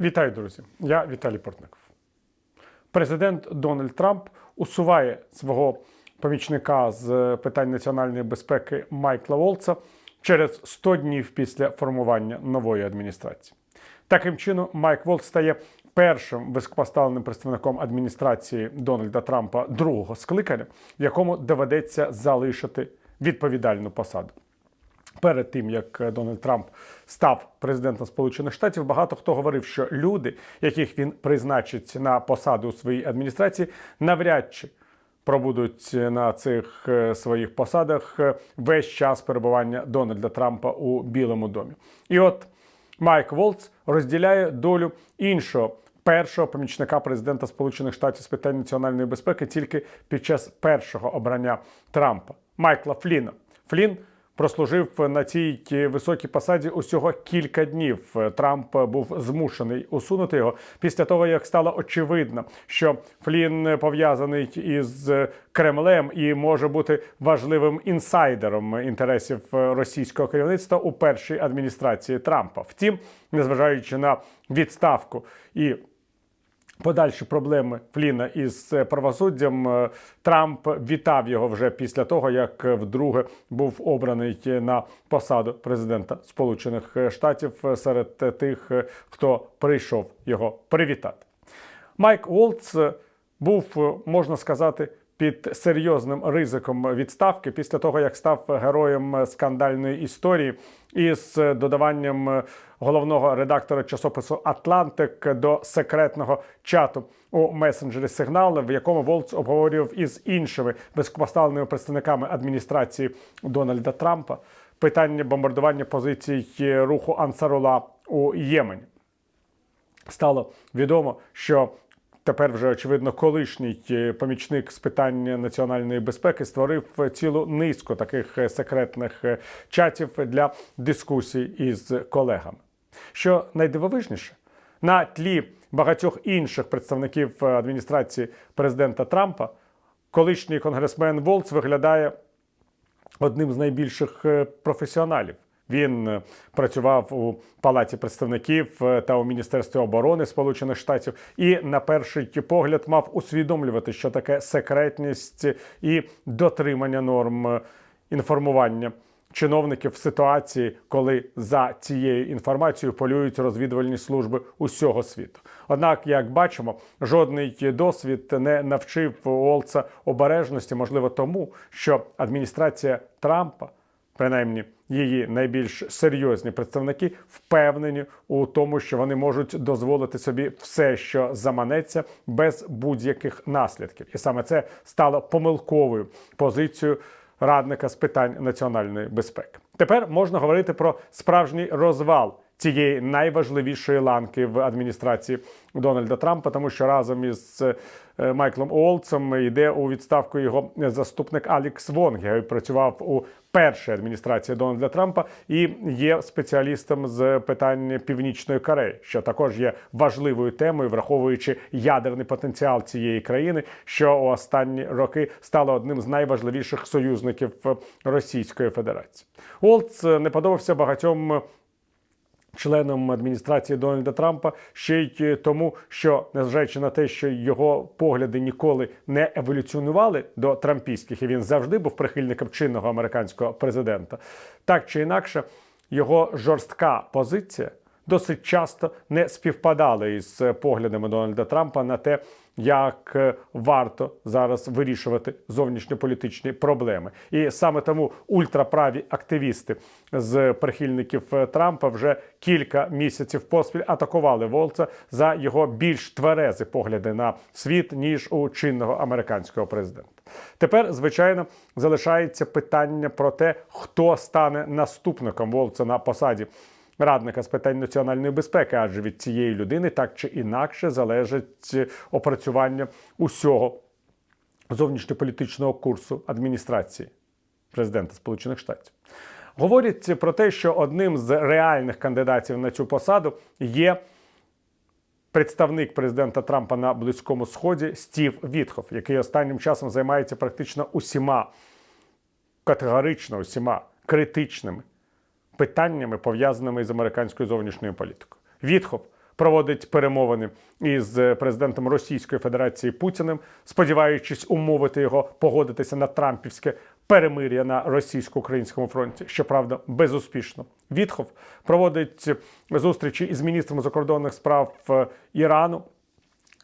Вітаю, друзі! Я Віталій Портников. Президент Дональд Трамп усуває свого помічника з питань національної безпеки Майкла Волца через 100 днів після формування нової адміністрації. Таким чином, Майк Волц стає першим високопоставленим представником адміністрації Дональда Трампа другого скликання, якому доведеться залишити відповідальну посаду. Перед тим як Дональд Трамп став президентом Сполучених Штатів, багато хто говорив, що люди, яких він призначить на посаду у своїй адміністрації, навряд чи пробудуть на цих е, своїх посадах е, весь час перебування Дональда Трампа у Білому домі. І от Майк Волц розділяє долю іншого. Першого помічника президента Сполучених Штатів з питань національної безпеки тільки під час першого обрання Трампа Майкла Фліна. Флін прослужив на цій високій посаді усього кілька днів. Трамп був змушений усунути його після того, як стало очевидно, що Флін пов'язаний із Кремлем і може бути важливим інсайдером інтересів російського керівництва у першій адміністрації Трампа. Втім, незважаючи на відставку і Подальші проблеми Фліна із правосуддям е, Трамп вітав його вже після того, як вдруге був обраний на посаду президента Сполучених Штатів серед тих, хто прийшов його привітати. Майк Волц був, можна сказати, під серйозним ризиком відставки після того, як став героєм скандальної історії із додаванням головного редактора часопису Атлантик до секретного чату у месенджері Сигнал, в якому Волц обговорював із іншими високопоставленими представниками адміністрації Дональда Трампа питання бомбардування позицій руху Ансарула у Ємені. Стало відомо, що Тепер вже очевидно колишній е, помічник з питань національної безпеки створив цілу низку таких е, секретних е, чатів для дискусій із колегами. Що найдивовижніше, на тлі багатьох інших представників адміністрації президента Трампа, колишній конгресмен Волц виглядає одним з найбільших професіоналів. Він е, працював у палаті представників е, та у міністерстві оборони Сполучених Штатів, і на перший погляд мав усвідомлювати, що таке секретність і дотримання норм е, інформування. Чиновників в ситуації, коли за цією інформацією полюють розвідувальні служби усього світу. Однак, як бачимо, жодний досвід не навчив Олца обережності, можливо, тому що адміністрація Трампа принаймні її найбільш серйозні представники, впевнені у тому, що вони можуть дозволити собі все, що заманеться, без будь-яких наслідків, і саме це стало помилковою позицією радника з питань національної безпеки. Тепер можна говорити про справжній розвал. Цієї найважливішої ланки в адміністрації Дональда Трампа, тому що разом із е, Майклом Олцем йде у відставку його заступник Алікс Вонг, який працював у першій адміністрації Дональда Трампа і є спеціалістом з питань північної Кореї, що також є важливою темою, враховуючи ядерний потенціал цієї країни, що у останні роки стало одним з найважливіших союзників Російської Федерації. Олц не подобався багатьом членом адміністрації Дональда Трампа ще й тому, що незважаючи на те, що його погляди ніколи не еволюціонували до трампійських, і він завжди був прихильником чинного американського президента, так чи інакше, його жорстка позиція досить часто не співпадала із поглядами Дональда Трампа на те, як е, варто зараз вирішувати зовнішньополітичні проблеми. І саме тому ультраправі активісти з прихильників е, Трампа вже кілька місяців поспіль атакували Волца за його більш тверези погляди на світ ніж у чинного американського президента. Тепер, звичайно, залишається питання про те, хто стане наступником Волца на посаді радника з питань національної безпеки, адже від цієї людини так чи інакше залежить опрацювання усього зовнішньополітичного курсу адміністрації президента Сполучених Штатів. Говорять про те, що одним з реальних кандидатів на цю посаду є представник президента Трампа на Близькому Сході Стів Вітхоф, який останнім часом займається практично усіма категорично усіма критичними питаннями, пов'язаними з американською зовнішньою політикою. Вітхов проводить перемовини із президентом Російської Федерації Путіним, сподіваючись умовити його погодитися на Трампівське перемир'я на російсько-українському фронті. Щоправда, безуспішно. Вітхов проводить зустрічі із міністром закордонних справ е, Ірану.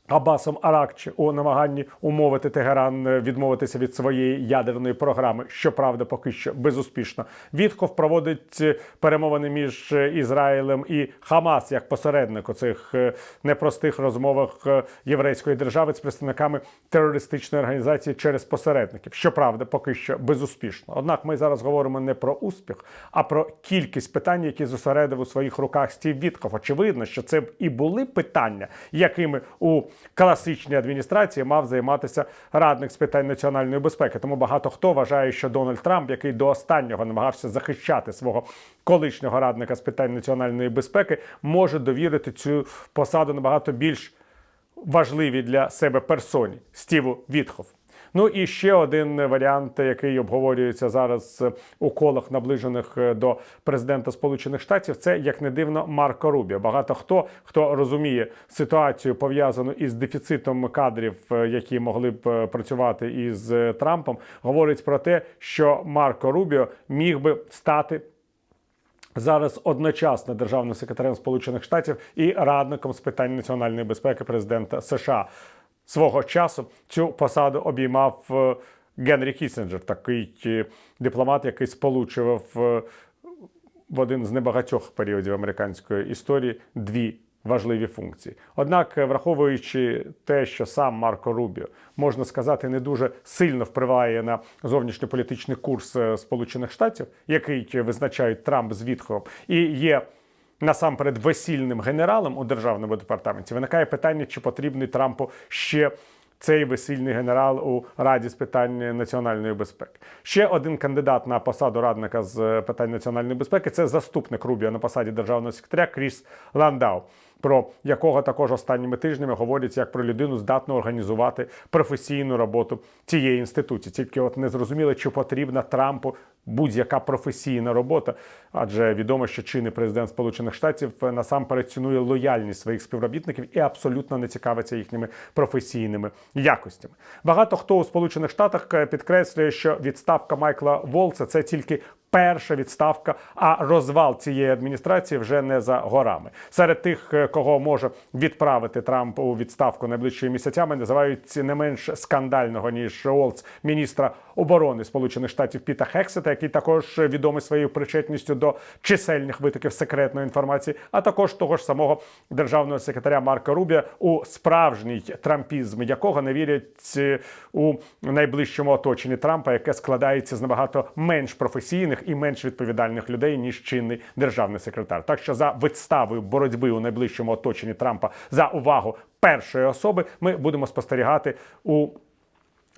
Абасом Аракчі у намаганні умовити Тегеран е, відмовитися від своєї ядерної програми. Щоправда, поки що безуспішно. Вітков проводить е, перемовини між е, Ізраїлем і Хамас як посередник у цих непростих розмовах єврейської держави з представниками терористичної організації через посередників. Щоправда, поки що безуспішно. Однак ми зараз говоримо не про успіх, а про кількість питань, які зосередив у своїх руках Стів Вітков. Очевидно, що це б і були питання, якими у класичній адміністрації мав займатися радник з питань національної безпеки. Тому багато хто вважає, що Дональд Трамп, який до останнього намагався захищати свого колишнього радника з питань національної безпеки, може довірити цю посаду набагато більш важливій для себе персоні Стіву Вітхов. Ну і ще один варіант, який обговорюється зараз у колах наближених е, до президента Сполучених Штатів, це як не дивно Марко Рубіо. Багато хто хто розуміє ситуацію пов'язану із дефіцитом кадрів, е, які могли б е, працювати із Трампом, говорить про те, що Марко Рубіо міг би стати зараз одночасно державним секретарем Сполучених Штатів і радником з питань національної безпеки президента США. Свого часу цю посаду обіймав е, Генрі Кісінджер, такий е, дипломат, який сполучував е, в один з небагатьох періодів американської історії дві важливі функції. Однак, враховуючи те, що сам Марко Рубіо, можна сказати, не дуже сильно впливає на зовнішньополітичний курс Сполучених Штатів, який визначають Трамп з Вітховом, і є насамперед весільним генералом у державному департаменті, виникає питання, чи потрібний Трампу ще цей весільний генерал у Раді з питань національної безпеки. Ще один кандидат на посаду радника з питань національної безпеки це заступник Рубіо на посаді державного секретаря Кріс Ландау. Про якого також останніми тижнями говорять як про людину здатну організувати професійну роботу цієї інституції. Тільки от не зрозуміло, чи потрібна Трампу будь-яка професійна робота, адже відомо, що чинний президент Сполучених Штатів насамперед цінує лояльність своїх співробітників і абсолютно не цікавиться їхніми професійними якостями. Багато хто у Сполучених Штатах е, підкреслює, що відставка Майкла Волца це тільки перша відставка, а розвал цієї адміністрації вже не за горами. Серед тих, е, кого може відправити Трамп у відставку найближчими місяцями, називають не менш скандального ніж Волц міністра оборони Сполучених Штатів Піта Хексета, який також відомий своєю причетністю до чисельних витоків секретної інформації, а також того ж самого державного секретаря Марка Рубія, у справжній трампізм, якого не вірять е, у найближчому оточенні Трампа, яке складається з набагато менш професійних і менш відповідальних людей ніж чинний державний секретар. Так що за відставою боротьби у найближчому оточенні Трампа за увагу першої особи ми будемо спостерігати у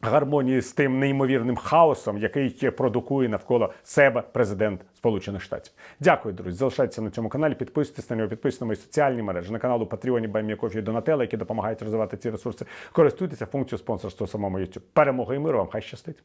гармонії з тим неймовірним хаосом, який продукує навколо себе президент Сполучених Штатів. Дякую, друзі. Залишайтеся на цьому каналі. Підписуйтесь на нього, підписуйтесь на мої соціальні мережі, на канал у Патреоні Байміякофі які допомагають розвивати ці ресурси. Користуйтеся функцією спонсорства самому YouTube. Перемоги і миру вам хай щастить.